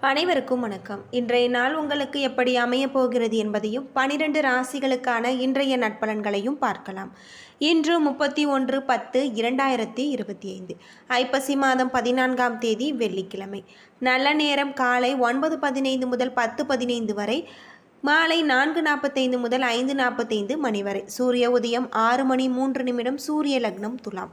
அனைவருக்கும் வணக்கம். இன்றைய நாள் உங்களுக்கு எப்படி அமையப் போகிறது என்பதையும் பனிரெண்டு ராசிகளுக்கான இன்றைய நட்பலன்களையும் பார்க்கலாம். இன்று முப்பத்தி ஒன்று பத்து இரண்டாயிரத்தி இருபத்தி ஐந்து. ஐப்பசி மாதம் பதினான்காம் தேதி வெள்ளிக்கிழமை. நல்ல நேரம் காலை ஒன்பது பதினைந்து முதல் பத்து பதினைந்து வரை மாலை நான்கு நாற்பத்தைந்து முதல் ஐந்து நாற்பத்தைந்து மணி வரை. சூரிய உதயம் ஆறு மணி மூன்று நிமிடம் சூரிய லக்னம் துலாம்.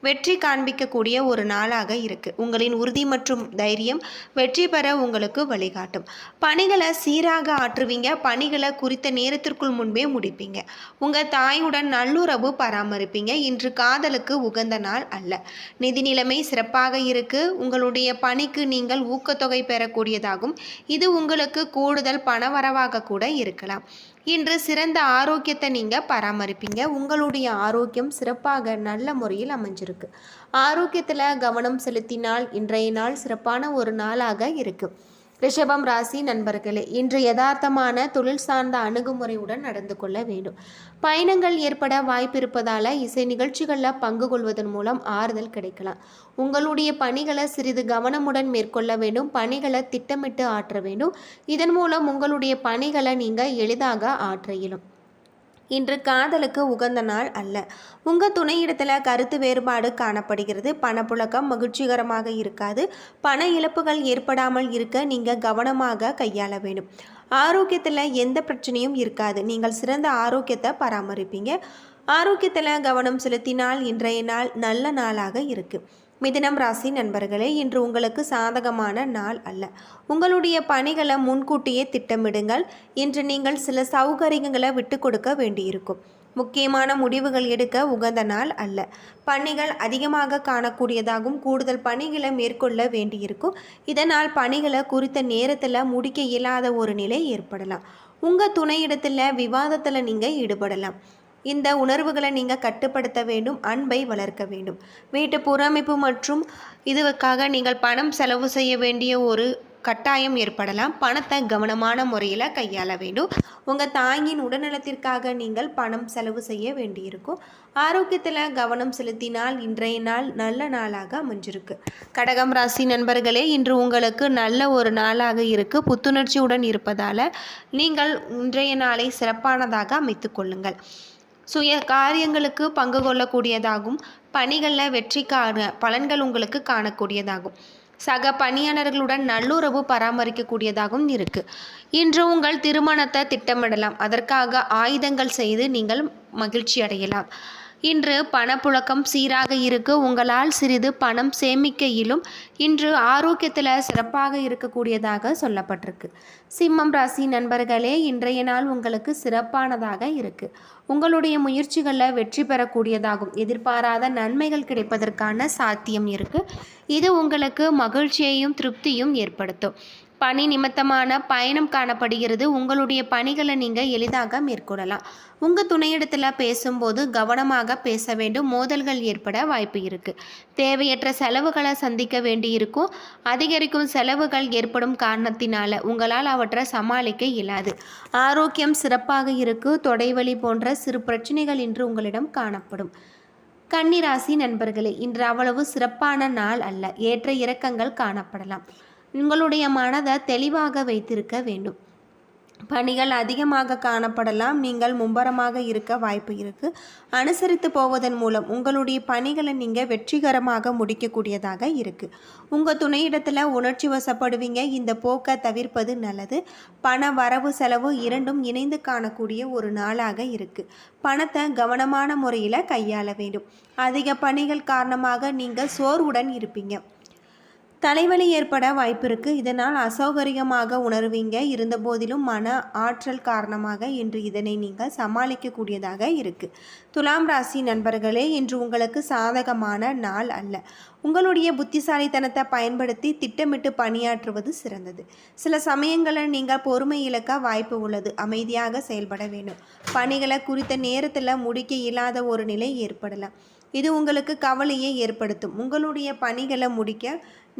வெற்றி காண்பிக்கக்கூடிய ஒரு நாளாக இருக்குது உங்களின் உறுதி மற்றும் தைரியம் வெற்றி பெற உங்களுக்கு வழிகாட்டும். பணிகளை சீராக ஆற்றுவீங்க. பணிகளை குறித்த நேரத்திற்குள் முன்பே முடிப்பீங்க. உங்கள் தாயுடன் நல்லுறவு பராமரிப்பீங்க. இன்று காதலுக்கு உகந்த நாள் அல்ல. நிதி நிலைமை சிறப்பாக இருக்கு. உங்களுடைய பணிக்கு நீங்கள் ஊக்கத்தொகை பெறக்கூடியதாகும். இது உங்களுக்கு கூடுதல் பணவரவாக கூட இருக்கலாம். இன்று சிறந்த ஆரோக்கியத்தை நீங்கள் பராமரிப்பீங்க. உங்களுடைய ஆரோக்கியம் சிறப்பாக நல்ல முறையில் அமைஞ்சிருக்கு ஆரோக்கியத்தில் கவனம் செலுத்தினால் இன்றைய நாள் சிறப்பான ஒரு நாளாக இருக்குது ரிஷபம் ராசி நண்பர்களே இன்று யதார்த்தமான தொழில் சார்ந்த அணுகுமுறையுடன் நடந்து கொள்ள வேண்டும். பயணங்கள் ஏற்பட வாய்ப்பு இருப்பதால் இசை நிகழ்ச்சிகளில் பங்கு கொள்வதன் மூலம் ஆறுதல் கிடைக்கலாம். உங்களுடைய பணிகளை சிறிது கவனமுடன் மேற்கொள்ள வேண்டும். பணிகளை திட்டமிட்டு ஆற்ற வேண்டும். இதன் மூலம் உங்களுடைய பணிகளை நீங்கள் எளிதாக ஆற்ற இயலும். இன்று காதலுக்கு உகந்த நாள் அல்ல. உங்கள் துணையிடத்தில் கருத்து வேறுபாடு காணப்படுகிறது. பணப்புழக்கம் மகிழ்ச்சிகரமாக இருக்காது. பண இழப்புகள் ஏற்படாமல் இருக்க நீங்கள் கவனமாக கையாள வேண்டும். ஆரோக்கியத்தில் எந்த பிரச்சனையும் இருக்காது. நீங்கள் சிறந்த ஆரோக்கியத்தை பராமரிப்பீங்க. ஆரோக்கியத்தில் கவனம் செலுத்தினால் இன்றைய நாள் நல்ல நாளாக இருக்குது மிதினம் ராசி நண்பர்களே இன்று உங்களுக்கு சாதகமான நாள் அல்ல. உங்களுடைய பணிகளை முன்கூட்டியே திட்டமிடுங்கள். இன்று நீங்கள் சில சௌகரியங்களை விட்டு கொடுக்க வேண்டியிருக்கும். முக்கியமான முடிவுகள் எடுக்க உகந்த நாள் அல்ல. பணிகள் அதிகமாக காணக்கூடியதாகவும் கூடுதல் பணிகளை மேற்கொள்ள வேண்டியிருக்கும். இதனால் பணிகளை குறித்த நேரத்தில் முடிக்க இயலாத ஒரு நிலை ஏற்படலாம். உங்கள் துணையிடத்தில் விவாதத்தில் நீங்கள் ஈடுபடலாம். இந்த உணர்வுகளை நீங்கள் கட்டுப்படுத்த வேண்டும் அன்பை வளர்க்க வேண்டும். வீட்டு புறமைப்பு மற்றும் இதுவுக்காக நீங்கள் பணம் செலவு செய்ய வேண்டிய ஒரு கட்டாயம் ஏற்படலாம். பணத்தை கவனமான முறையில் கையாள வேண்டும். உங்கள் தாயின் உடல்நலத்திற்காக நீங்கள் பணம் செலவு செய்ய வேண்டியிருக்கும். ஆரோக்கியத்தில் கவனம் செலுத்தினால் இன்றைய நாள் நல்ல நாளாக அமைஞ்சிருக்கு. கடகம் ராசி நண்பர்களே இன்று உங்களுக்கு நல்ல ஒரு நாளாக இருக்கு. புத்துணர்ச்சியுடன் இருப்பதால் நீங்கள் இன்றைய நாளை சிறப்பானதாக அமைத்து கொள்ளுங்கள். சுய காரியங்களுக்கு பங்கு கொள்ளக்கூடியதாகும். பணிகளில் வெற்றிக்கான பலன்கள் உங்களுக்கு காணக்கூடியதாகும். சக பணியாளர்களுடன் நல்லுறவு பராமரிக்கக்கூடியதாகவும் இருக்கு. இன்று உங்கள் திருமணத்தை திட்டமிடலாம். அதற்காக ஆயுதங்கள் செய்து நீங்கள் மகிழ்ச்சி அடையலாம் இன்று பணப்புழக்கம் சீராக இருக்கு. உங்களால் சிறிது பணம் சேமிக்கையிலும் இன்று ஆரோக்கியத்தில் சிறப்பாக இருக்கக்கூடியதாக சொல்லப்பட்டிருக்கு. சிம்மம் ராசி நண்பர்களே இன்றைய நாள் உங்களுக்கு சிறப்பானதாக இருக்கு. உங்களுடைய முயற்சிகளில் வெற்றி பெறக்கூடியதாகும். எதிர்பாராத நன்மைகள் கிடைப்பதற்கான சாத்தியம் இருக்கு. இது உங்களுக்கு மகிழ்ச்சியையும் திருப்தியும் ஏற்படுத்தும். பணி நிமித்தமான பயணம் காணப்படுகிறது. உங்களுடைய பணிகளை நீங்கள் எளிதாக மேற்கொள்ளலாம். உங்கள் துணையிடத்தில் பேசும்போது கவனமாக பேச வேண்டும். மோதல்கள் ஏற்பட வாய்ப்பு இருக்குது தேவையற்ற செலவுகளை சந்திக்க வேண்டியிருக்கும். அதிகரிக்கும் செலவுகள் ஏற்படும் காரணத்தினால உங்களால் அவற்றை சமாளிக்க இயலாது. ஆரோக்கியம் சிறப்பாக இருக்கு. தொடைவலி போன்ற சிறு பிரச்சனைகள் இன்று உங்களிடம் காணப்படும். கன்னிராசி நண்பர்களே இன்று அவ்வளவு சிறப்பான நாள் அல்ல. ஏற்ற இறக்கங்கள் காணப்படலாம். உங்களுடைய மனதை தெளிவாக வைத்திருக்க வேண்டும். பணிகள் அதிகமாக காணப்படலாம். நீங்கள் மும்பரமாக இருக்க வாய்ப்பு இருக்குது அனுசரித்து போவதன் மூலம் உங்களுடைய பணிகளை நீங்கள் வெற்றிகரமாக முடிக்கக்கூடியதாக இருக்குது உங்கள் துணையிடத்தில் உணர்ச்சி வசப்படுவீங்க. இந்த போக்கை தவிர்ப்பது நல்லது. பண வரவு செலவு இரண்டும் இணைந்து காணக்கூடிய ஒரு நாளாக இருக்குது பணத்தை கவனமான முறையில் கையாள வேண்டும். அதிக பணிகள் காரணமாக நீங்கள் சோர்வுடன் இருப்பீங்க. தலைவலி ஏற்பட வாய்ப்பிருக்கு. இதனால் அசௌகரியமாக உணர்வீங்க. இருந்தபோதிலும் மன ஆற்றல் காரணமாக இன்று இதனை நீங்கள் சமாளிக்கக்கூடியதாக இருக்குது துலாம் ராசி நண்பர்களே இன்று உங்களுக்கு சாதகமான நாள் அல்ல. உங்களுடைய புத்திசாலித்தனத்தை பயன்படுத்தி திட்டமிட்டு பணியாற்றுவது சிறந்தது. சில சமயங்களில் நீங்கள் பொறுமை இழக்க வாய்ப்பு உள்ளது. அமைதியாக செயல்பட வேண்டும். பணிகளை குறித்த நேரத்தில் முடிக்க இல்லாத ஒரு நிலை ஏற்படலாம். இது உங்களுக்கு கவலையை ஏற்படுத்தும். உங்களுடைய பணிகளை முடிக்க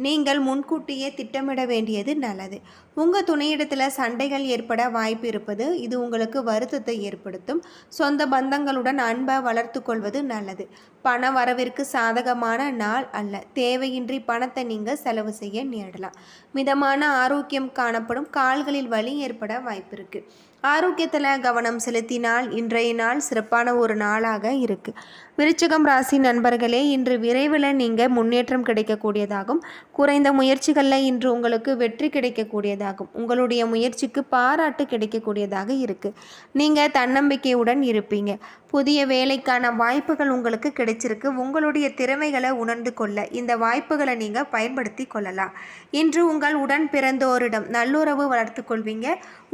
நீங்கள் முன்கூட்டியே திட்டமிட வேண்டியது நல்லது. உங்கள் துணையிடத்தில் சண்டைகள் ஏற்பட வாய்ப்பு இருப்பது இது உங்களுக்கு வருத்தத்தை ஏற்படுத்தும். சொந்த பந்தங்களுடன் அன்பை வளர்த்து கொள்வது நல்லது. பண வரவிற்கு சாதகமான நாள் அல்ல. தேவையின்றி பணத்தை நீங்கள் செலவு செய்ய நேரலாம் மிதமான ஆரோக்கியம் காணப்படும். கால்களில் வலி ஏற்பட வாய்ப்பு இருக்குது ஆரோக்கியத்தில் கவனம் செலுத்தினால் இன்றைய நாள் சிறப்பான ஒரு நாளாக இருக்குது விருச்சிகம் ராசி நண்பர்களே இன்று விரைவில் நீங்கள் முன்னேற்றம் கிடைக்கக்கூடியதாகும். குறைந்த முயற்சிகளில் இன்று உங்களுக்கு வெற்றி கிடைக்கக்கூடியதாகும். உங்களுடைய முயற்சிக்கு பாராட்டு கிடைக்கக்கூடியதாக இருக்குது நீங்கள் தன்னம்பிக்கையுடன் இருப்பீங்க. புதிய வேலைக்கான வாய்ப்புகள் உங்களுக்கு கிடைச்சிருக்கு. உங்களுடைய திறமைகளை உணர்ந்து கொள்ள இந்த வாய்ப்புகளை நீங்கள் பயன்படுத்தி கொள்ளலாம். இன்று உங்கள் உடன் பிறந்தோரிடம் நல்லுறவு வளர்த்து கொள்வீங்க.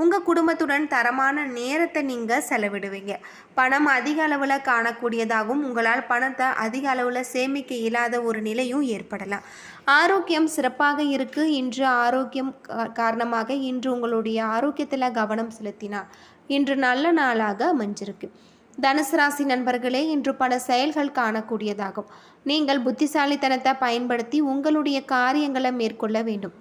உங்கள் குடும்பத்துடன் தரமான நேரத்தை நீங்கள் செலவிடுவீங்க. பணம் அதிக அளவில் காணக்கூடியதாகவும் உங்களால் பணத்தை அதிக அளவில் சேமிக்க இயலாத ஒரு நிலையும் ஏற்படலாம். ஆரோக்கிய ஆரோக்கியம் சிறப்பாக இருக்குது இன்று ஆரோக்கியம் காரணமாக இன்று உங்களுடைய ஆரோக்கியத்தில் கவனம் செலுத்தினார். இன்று நல்ல நாளாக அமைஞ்சிருக்கு. தனுசு ராசி நண்பர்களே இன்று பல செயல்கள் காணக்கூடியதாகும். நீங்கள் புத்திசாலித்தனத்தை பயன்படுத்தி உங்களுடைய காரியங்களை மேற்கொள்ள வேண்டும்.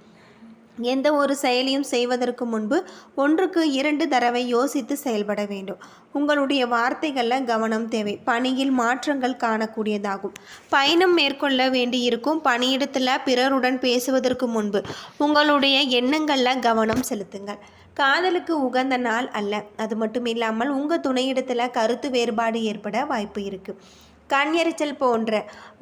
எந்த ஒரு செயலையும் செய்வதற்கு முன்பு ஒன்றுக்கு இரண்டு தடவை யோசித்து செயல்பட வேண்டும். உங்களுடைய வார்த்தைகளில் கவனம் தேவை. பணியில் மாற்றங்கள் காணக்கூடியதாகும். பயணம் மேற்கொள்ள வேண்டியிருக்கும் பணியிடத்தில் பிறருடன் பேசுவதற்கு முன்பு உங்களுடைய எண்ணங்களில் கவனம் செலுத்துங்கள். காதலுக்கு உகந்த நாள் அல்ல. அது மட்டும் இல்லாமல் உங்கள் துணையிடத்தில் கருத்து வேறுபாடு ஏற்பட வாய்ப்பு இருக்குது கண் எரிச்சல் போன்ற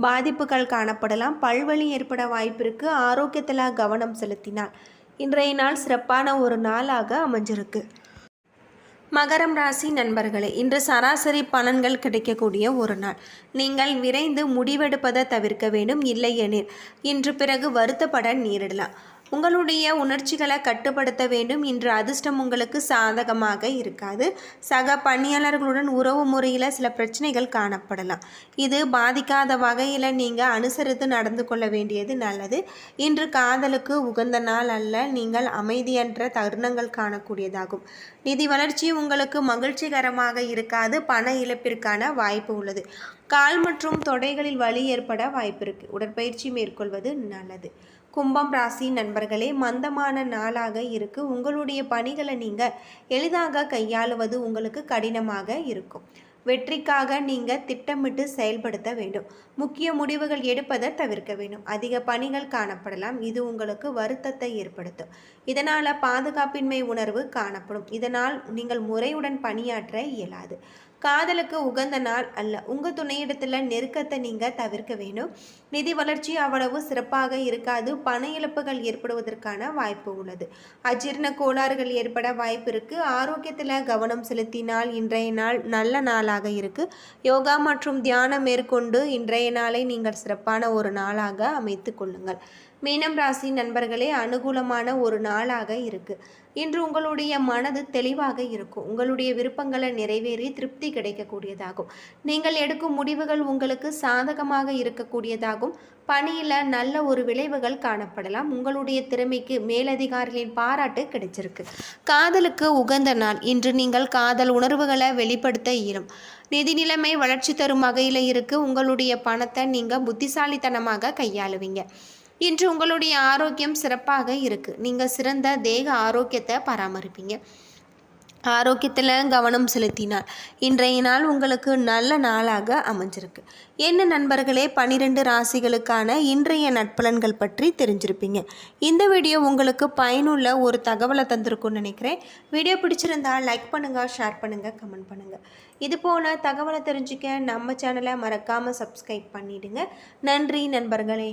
பாதிப்புகள் காணப்படலாம். பல்வழி ஏற்பட வாய்ப்பிருக்கு ஆரோக்கியத்தில் கவனம் செலுத்தினால் இன்றைய நாள் சிறப்பான ஒரு நாளாக அமைஞ்சிருக்கு. மகரம் ராசி நண்பர்களே இன்று சராசரி பலன்கள் கிடைக்கக்கூடிய ஒரு நாள். நீங்கள் விரைந்து முடிவெடுப்பதை தவிர்க்க வேண்டும். இல்லையெனில் இன்று பிறகு வருத்தப்பட நேரிடலாம். உங்களுடைய உணர்ச்சிகளை கட்டுப்படுத்த வேண்டும். இன்று அதிர்ஷ்டம் உங்களுக்கு சாதகமாக இருக்காது. சக பணியாளர்களுடன் உறவு முறையில் சில பிரச்சனைகள் காணப்படலாம். இது பாதிக்காத வகையில் நீங்கள் அனுசரித்து நடந்து கொள்ள வேண்டியது நல்லது. இன்று காதலுக்கு உகந்த நாள் அல்ல. நீங்கள் அமைதியற்ற தருணங்கள் காணக்கூடியதாகும். நிதி வளர்ச்சி உங்களுக்கு மகிழ்ச்சிகரமாக இருக்காது. பண இழப்பிற்கான வாய்ப்பு உள்ளது. கால் மற்றும் தொடைகளில் வலி ஏற்பட வாய்ப்பு இருக்கு. உடற்பயிற்சி மேற்கொள்வது நல்லது. கும்பம் ராசி நண்பர்களே மந்தமான நாளாக இருக்கு. உங்களுடைய பணிகளை நீங்கள் எளிதாக கையாளுவது உங்களுக்கு கடினமாக இருக்கும். வெற்றிக்காக நீங்கள் திட்டமிட்டு செயல்படுத்த வேண்டும். முக்கிய முடிவுகள் எடுப்பதை தவிர்க்க வேண்டும். அதிக பணிகள் காணப்படலாம். இது உங்களுக்கு வருத்தத்தை ஏற்படுத்தும். இதனால் பாதுகாப்பின்மை உணர்வு காணப்படும். இதனால் நீங்கள் முறையுடன் பணியாற்ற இயலாது. காதலுக்கு உகந்த நாள் அல்ல. உங்கள் துணையிடத்தில் நெருக்கத்தை நீங்கள் தவிர்க்க வேண்டும் நிதி வளர்ச்சி அவ்வளவு சிறப்பாக இருக்காது. பண இழப்புகள் ஏற்படுவதற்கான வாய்ப்பு உள்ளது. அஜீரண கோளாறுகள் ஏற்பட வாய்ப்பு இருக்குது ஆரோக்கியத்தில் கவனம் செலுத்தினால் இன்றைய நாள் நல்ல நாளாக இருக்கு. யோகா மற்றும் தியானம் மேற்கொண்டு இன்றைய நாளை நீங்கள் சிறப்பான ஒரு நாளாக அமைத்து கொள்ளுங்கள். மீனம் ராசி நண்பர்களே அனுகூலமான ஒரு நாளாக இருக்கு. இன்று உங்களுடைய மனது தெளிவாக இருக்கும். உங்களுடைய விருப்பங்களை நிறைவேறி திருப்தி கிடைக்கக்கூடியதாகும். நீங்கள் எடுக்கும் முடிவுகள் உங்களுக்கு சாதகமாக இருக்கக்கூடியதாகும். பணியில் நல்ல ஒரு விளைவுகள் காணப்படலாம். உங்களுடைய திறமைக்கு மேலதிகாரிகளின் பாராட்டு கிடைச்சிருக்கு. காதலுக்கு உகந்த நாள். இன்று நீங்கள் காதல் உணர்வுகளை வெளிப்படுத்த இயலும். நிதி நிலைமை வளர்ச்சி தரும் வகையில் இருக்கு. உங்களுடைய பணத்தை நீங்கள் புத்திசாலித்தனமாக கையாளுவீங்க. இன்று உங்களுடைய ஆரோக்கியம் சிறப்பாக இருக்குது நீங்கள் சிறந்த தேக ஆரோக்கியத்தை பராமரிப்பீங்க. ஆரோக்கியத்தில் கவனம் செலுத்தினார் இன்றைய நாள் உங்களுக்கு நல்ல நாளாக அமைஞ்சிருக்கு. என்ன நண்பர்களே பன்னிரெண்டு ராசிகளுக்கான இன்றைய நட்பலன்கள் பற்றி தெரிஞ்சிருப்பீங்க. இந்த வீடியோ உங்களுக்கு பயனுள்ள ஒரு தகவலை தந்திருக்கும்னு நினைக்கிறேன். வீடியோ பிடிச்சிருந்தா லைக் பண்ணுங்கள் ஷேர் பண்ணுங்கள் கமெண்ட் பண்ணுங்கள் இது போல தகவலை தெரிஞ்சுக்க நம்ம சேனலை மறக்காமல் சப்ஸ்கிரைப் பண்ணிவிடுங்க நன்றி நண்பர்களே.